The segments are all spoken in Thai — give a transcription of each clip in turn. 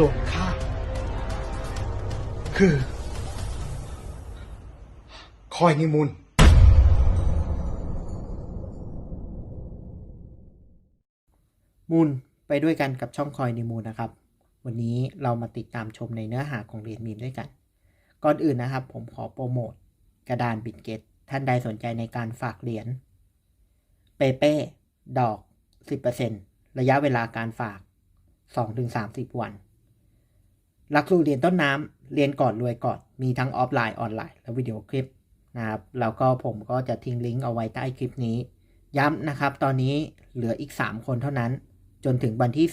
ส่วนข้าคือ คอยนิมุนมูลไปด้วยกันกับช่องคอยในมูลนะครับ วันนี้เรามาติดตามชมในเนื้อหาของเรียญมีมด้วยกัน ก่อนอื่นนะครับ ผมขอโปรโมท กระดานบิตเกตท่านใดสนใจในการฝากเหรียญเปเป้ดอก 10%ระยะเวลาการฝาก 2-30 วัน หลักสูตรเรียนต้นน้ำเรียนก่อนรวยก่อน มีทั้งออฟไลน์ออนไลน์และวิดีโอคลิปนะครับแล้วก็ผมก็จะทิ้งลิงก์เอาไว้ใต้คลิปนี้ ย้ำนะครับ ตอนนี้เหลืออีก 3 คนเท่านั้น จนถึงวันที่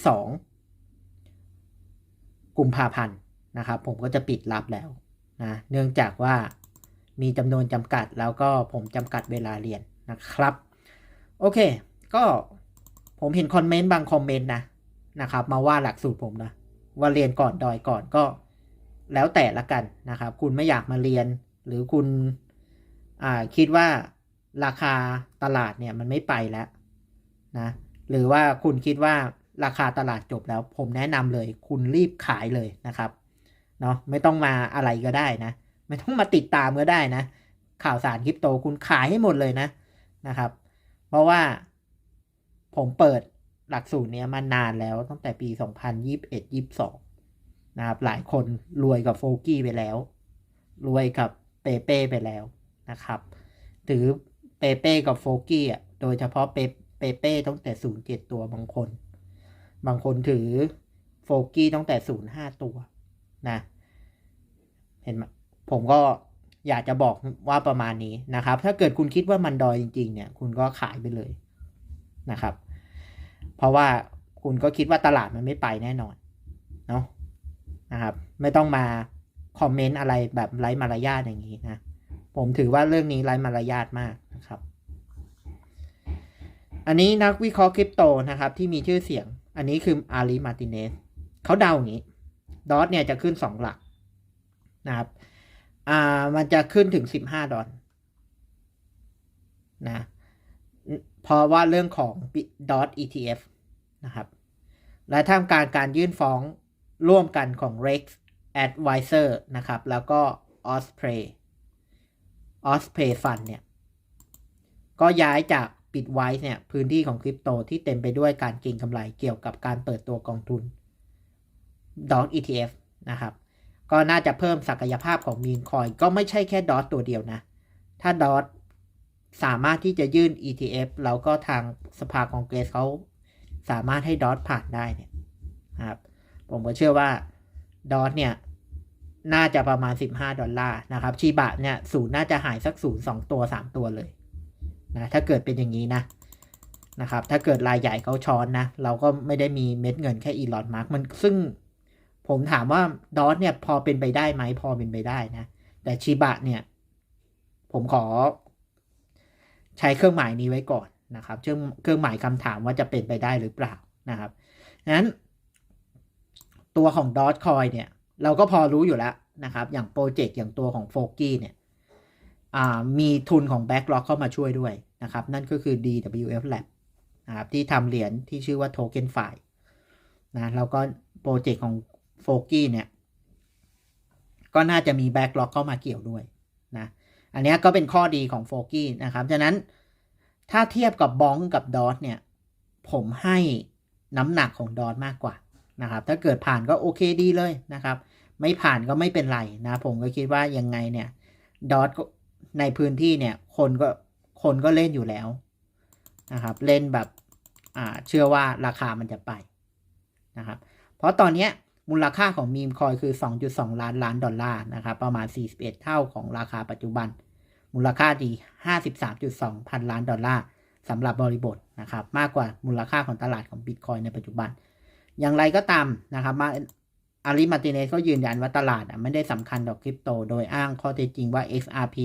2กุมภาพันธ์นะครับ ผมก็จะปิดรับแล้วนะเนื่องจากว่ามีจำนวนจำกัดแล้วก็ผมจำกัดเวลาเรียนนะครับ โอเค ก็ผมเห็นคอมเมนต์บางคอมเมนต์นะนะครับ มาว่าหลักสูตรผมนะ ว่าเรียนก่อนดอยก่อนก็แล้วแต่ละกันนะครับ คุณไม่อยากมาเรียน หรือคุณคิดว่าราคาตลาดเนี่ยมันไม่ไปแล้วนะหรือว่าคุณคิดว่าราคาตลาดจบแล้ว ผมแนะนำเลย คุณรีบขายเลยนะครับเนาะไม่ต้องมาอะไรก็ได้นะ ไม่ต้องมาติดตามก็ได้นะ ข่าวสารคริปโตคุณขายให้หมดเลยนะนะครับ เพราะว่าผมเปิด หลักสูตรเนี้ยมานานแล้วตั้งแต่ปี 2021-22 นะครับ หลายคนรวยกับโฟกี้ไปแล้ว รวยกับเปเป้ไปแล้วนะครับ ถือเปเป้กับโฟกี้อะ โดยเฉพาะเปเปเป้ตั้งแต่ 07 ตัวบางคน บางคนถือโฟกี้ตั้งแต่ 05 ตัวนะ เห็นไหมผมก็อยากจะบอกว่าประมาณนี้นะครับ ถ้าเกิดคุณคิดว่ามันดอยจริง ๆ เนี่ย คุณก็ขายไปเลยนะครับ เพราะว่าคุณก็คิดว่าตลาดมันไม่ไปแน่นอนเนาะนะครับไม่ต้องมาคอมเมนต์อะไรแบบไร้มารยาทอย่างนี้นะผมถือว่าเรื่องนี้ไร้มารยาทมากนะครับ อันนี้นักวิเคราะห์คริปโตนะครับที่มีชื่อเสียง อันนี้คืออาลีมาติเนสเขาเดาอย่างนี้ดอทเนี่ยจะขึ้นสองหลักนะครับอ่ามันจะขึ้นถึงสิบห้าดอลนะ เพราะว่าเรื่องของ dot ETF นะครับ และท่ามกลารการยื่นฟ้องร่วมกันของ Rex Advisor นะครับ แล้วก็ Osprey Osprey Fund เนี่ย ก็ย้ายจาก Bitwise เนี่ย พื้นที่ของคริปโตที่เต็มไปด้วยการเก็งกำไรเกี่ยวกับการเปิดตัวกองทุน dot ETF นะครับ ก็น่าจะเพิ่มศักยภาพของมีนคอยก็ไม่ใช่แค่ dot ตัวเดียวนะ ถ้า dot สามารถที่จะยื่น ETF แล้วก็ทางสภาคองเกรสเขาสามารถให้ดอทผ่านได้เนี่ยนะครับ ผมก็เชื่อว่าดอทเนี่ย น่าจะประมาณ 15 ดอลลาร์นะครับชีบะเนี่ยศูนย์น่าจะหายสักศูนย์สองตัว 3 ตัวเลยนะถ้าเกิดเป็นอย่างนี้นะนะครับ ถ้าเกิดรายใหญ่เขาช้อนนะ เราก็ไม่ได้มีเม็ดเงินแค่อีลอนมาร์กมันซึ่งผมถามว่าดอทเนี่ยพอเป็นไปได้ไหมพอเป็นไปได้นะ แต่ชีบะเนี่ย ผมขอ ใช้เครื่องหมายนี้ไว้ก่อนนะครับเครื่องเครื่องหมายคำถามว่าจะเป็นไปได้หรือเปล่านะครับนั้น ตัวของ d o t c o i n เนี่ย เราก็พอรู้อยู่แล้วนะครับ อย่างโปรเจกต์อย่างตัวของโฟกี้เนี่ยมีทุนของ Backlock เข้ามาช่วยด้วยนะครับ นั่นก็คือ DWF Lab นะครับที่ทำเหรียญที่ชื่อว่า Token f i นะแล้วก็โปรเจกต์ของโฟกี้เนี่ย ก็น่าจะมี Backlog เข้ามาเกี่ยวด้วยนะ อันนี้ก็เป็นข้อดีของโฟกี้นะครับฉะนั้นถ้าเทียบกับบองกับดอทเนี่ย ผมให้น้ำหนักของดอทมากกว่านะครับ ถ้าเกิดผ่านก็โอเคดีเลยนะครับ ไม่ผ่านก็ไม่เป็นไรนะ ผมก็คิดว่ายังไงเนี่ยดอทในพื้นที่เนี่ยคนก็คนก็เล่นอยู่แล้วนะครับเล่นแบบอ่าเชื่อว่าราคามันจะไปนะครับ เพราะตอนนี้ มูลค่าของมีมคอยคือ 2.2 ล้านล้านดอลลาร์นะครับประมาณ 41 เท่าของราคาปัจจุบัน มูลค่าดี 53.2 พันล้านดอลลาร์สำหรับบริบทนะครับมากกว่ามูลค่าของตลาดของบิตคอยในปัจจุบัน อย่างไรก็ตามนะครับมาอาริมาติเนสก็ยืนยันว่าตลาดไม่ได้สำคัญต่อคริปโต โดยอ้างข้อเท็จจริงว่า XRP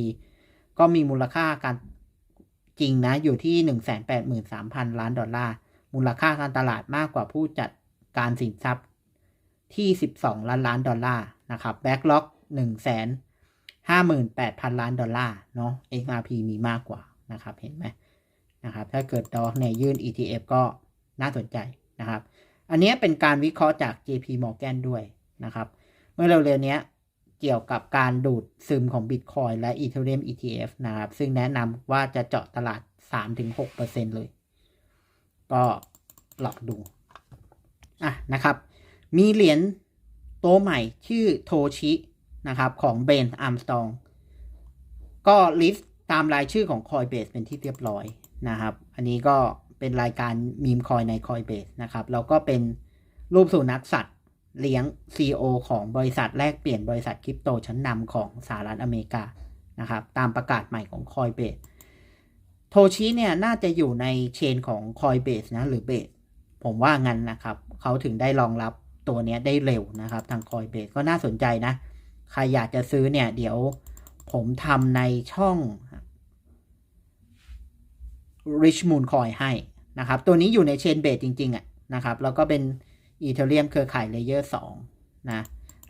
ก็มีมูลค่าการจริงนะอยู่ที่ 183,000 ล้านดอลลาร์ มูลค่าการตลาดมากกว่าผู้จัดการสินทรัพย์ ที่ 12 ล้านล้านดอลลาร์นะครับแบ็กล็อก1 0 0 0 0 58,000 ล้านดอลลาร์เนาะ XRP มีมากกว่านะครับ เห็นไหมนะครับ ถ้าเกิดดอกเนี่ยยื่น ETF ก็น่าสนใจนะครับ อันนี้เป็นการวิเคราะห์จาก JP Morgan ด้วยนะครับ เมื่อเร็วๆเนี้เกี่ยวกับการดูดซึมของ Bitcoin และ Ethereum ETF นะครับ ซึ่งแนะนำว่าจะเจาะตลาด 3-6%เลย ก็ลองดู อะนะครับ มีเหรียญตัวใหม่ชื่อโทชินะครับของเบนอาร์มสตองก็ลิสต์ตามรายชื่อของ Coinbase เป็นที่เรียบร้อยนะครับ อันนี้ก็เป็นรายการมีมคอยใน Coinbase นะครับ แล้วก็เป็นรูปสุนัขสัตว์เลี้ยง CEO ของบริษัทแลกเปลี่ยนบริษัทคริปโตชั้นนำของสหรัฐอเมริกานะครับ ตามประกาศใหม่ของ Coinbase โทชิเนี่ยน่าจะอยู่ในเชนของ Coinbase นะหรือ Base ผมว่างั้นนะครับ เขาถึงได้รองรับ ตัวเนี้ยได้เร็วนะครับ ทาง Coinbase ก็น่าสนใจนะ ใครอยากจะซื้อเนี่ย เดี๋ยวผมทำในช่อง Rich Moon Coin ให้นะครับ ตัวนี้อยู่ในเชนเบสจริงๆอะนะครับ แล้วก็เป็นอีเทเรียมเครือข่ายเลเยอร์2นะ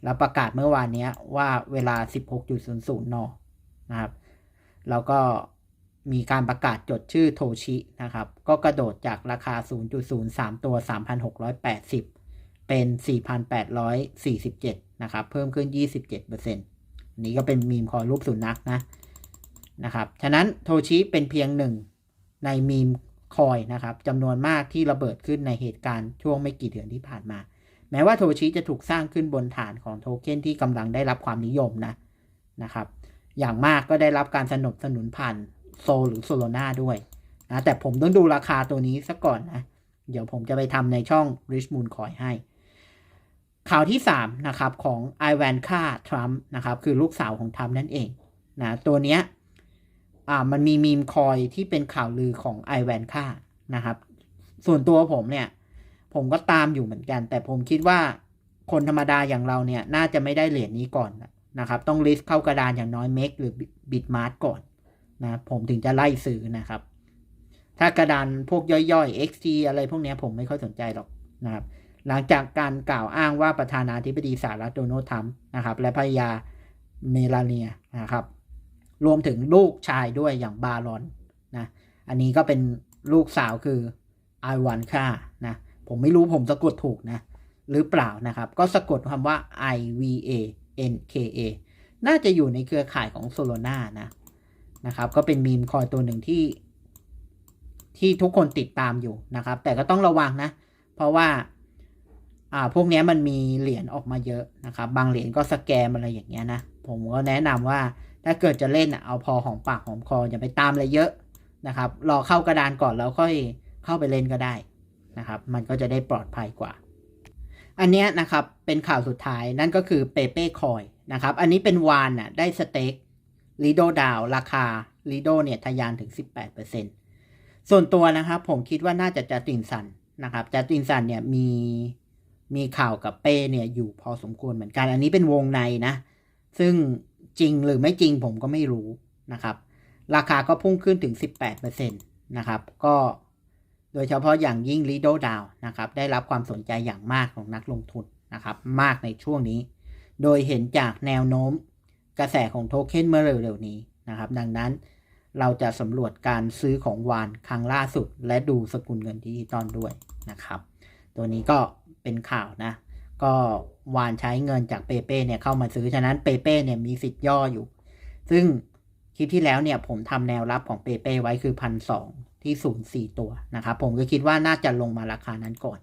แล้วประกาศเมื่อวานนี้ว่าเวลา 16.00 น นะครับ แล้วก็มีการประกาศจดชื่อโทชินะครับ ก็กระโดดจากราคา 0.03 ตัว 3,680 เป็น 4,847 นะครับ เพิ่มขึ้น 27%อันนี้ก็เป็นมีมคอยรูปสุนัขนะนะครับ ฉะนั้นโทชิเป็นเพียงหนึ่งในมีมคอยนะครับจำนวนมากที่ระเบิดขึ้นในเหตุการณ์ช่วงไม่กี่เดือนที่ผ่านมา แม้ว่าโทชิจะถูกสร้างขึ้นบนฐานของโทเค็นที่กำลังได้รับความนิยมนะนะครับ อย่างมากก็ได้รับการสนับสนุนผ่านโซหรือโซโลนาด้วยนะแต่ผมต้องดูราคาตัวนี้ซะก่อนนะ เดี๋ยวผมจะไปทำในช่อง Rich Moon Coin ให้ ข่าวที่3นะครับของไอแวนค่าทรัมป์นะครับคือลูกสาวของทรัมป์นั่นเองนะตัวเนี้ยอ่ามันมีมีมคอยที่เป็นข่าวลือของไอแวนค่านะครับ ส่วนตัวผมเนี่ย ผมก็ตามอยู่เหมือนกัน แต่ผมคิดว่าคนธรรมดาอย่างเราเนี่ย น่าจะไม่ได้เหรียญนี้ก่อนนะครับ ต้องลิสต์เข้ากระดานอย่างน้อยเมกหรือบิตมาร์ก่อนนะผมถึงจะไล่ซื้อนะครับ ถ้ากระดานพวกย่อยๆ XT อะไรพวกนี้ผมไม่ค่อยสนใจหรอกนะครับ หลังจากการกล่าวอ้างว่าประธานาธิบดีสหรัฐโดนัลด์ทรัมป์นะครับ และภรรยาเมลาเนียนะครับ รวมถึงลูกชายด้วยอย่างบารอนนะอันนี้ก็เป็นลูกสาวคือไอวันค่านะผมไม่รู้ผมสะกดถูกนะ หรือเปล่านะครับ ก็สะกดคำว่า I V A N K A น่าจะอยู่ในเครือข่ายของโซโลนานะนะครับ ก็เป็นมีมคอยตัวหนึ่งที่ ที่ทุกคนติดตามอยู่นะครับ แต่ก็ต้องระวังนะ เพราะว่า อ่าพวกนี้มันมีเหรียญออกมาเยอะนะครับ บางเหรียญก็สแกมอะไรอย่างเงี้ยนะ ผมก็แนะนำว่าถ้าเกิดจะเล่นอะเอาพอหอมปากหอมคออย่าไปตามอะไรเยอะนะครับ รอเข้ากระดานก่อนแล้วค่อยเข้าไปเล่นก็ได้นะครับ มันก็จะได้ปลอดภัยกว่า อันเนี้ยนะครับเป็นข่าวสุดท้ายนั่นก็คือเปเป้คอยนะครับ อันนี้เป็นวานน่ะได้สเต็กลีโดดาวราคาลีโดเนี่ยทะยานถึง 18%ส่วนตัวนะครับผมคิดว่าน่าจะจัสตินสันนะครับจัสตินสันเนี่ยมี มีข่าวกับเป้เนี่ยอยู่พอสมควรเหมือนกัน อันนี้เป็นวงในนะ ซึ่งจริงหรือไม่จริงผมก็ไม่รู้นะครับ ราคาก็พุ่งขึ้นถึง 18%นะครับ ก็โดยเฉพาะอย่างยิ่ง Lido DAO นะครับ ได้รับความสนใจอย่างมากของนักลงทุนนะครับ มากในช่วงนี้ โดยเห็นจากแนวโน้มกระแสของโทเค็นเมื่อเร็วๆนี้นะครับ ดังนั้นเราจะสำรวจการซื้อของวานครั้งล่าสุด และดูสกุลเงินดิจิตอลด้วยนะครับ ตัวนี้ก็ เป็นข่าวนะ ก็วานใช้เงินจากเปเป้เนี่ยเข้ามาซื้อ ฉะนั้นเปเป้เนี่ยมีสิทธิ์ย่ออยู่ ซึ่งคลิปที่แล้วเนี่ยผมทำแนวรับของเปเป้ไว้คือพันสองที่ศูนย์สี่ตัวนะครับ ผมก็คิดว่าน่าจะลงมาราคานั้นก่อน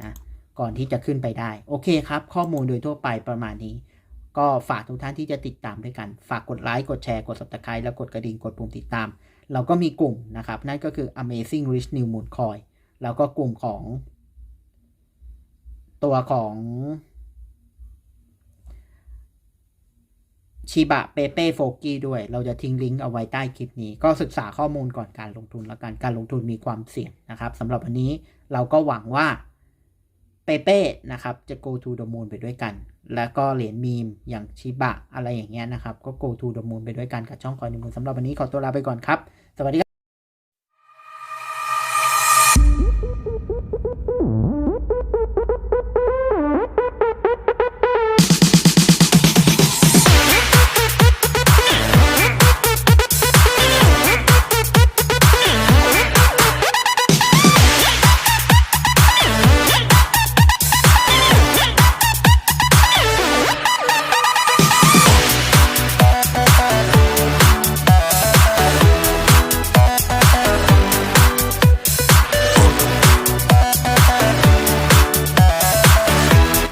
นะก่อนที่จะขึ้นไปได้ โอเคครับ ข้อมูลโดยทั่วไปประมาณนี้ ก็ฝากทุกท่านที่จะติดตามด้วยกัน ฝากกดไลค์ กดแชร์ กด subscribe แล้วกดกระดิ่ง กดปุ่มติดตาม เราก็มีกลุ่มนะครับ นั่นก็คือ Amazing Rich New Moon Coin แล้วก็กลุ่มของ ตัวของชิบะเปเป้โฟกี้ด้วย เราจะทิ้งลิงก์เอาไว้ใต้คลิปนี้ ก็ศึกษาข้อมูลก่อนการลงทุนแล้วกันการลงทุนมีความเสี่ยงนะครับสำหรับวันนี้เราก็หวังว่าเปเป้นะครับจะ go to the moon ไปด้วยกัน แล้วก็เหรียญมีมอย่างชิบะอะไรอย่างเงี้ยนะครับ ก็ go to the moon ไปด้วยกันกับช่องคอยนิมูลสำหรับวันนี้ขอตัวลาไปก่อนครับ สวัสดีครับ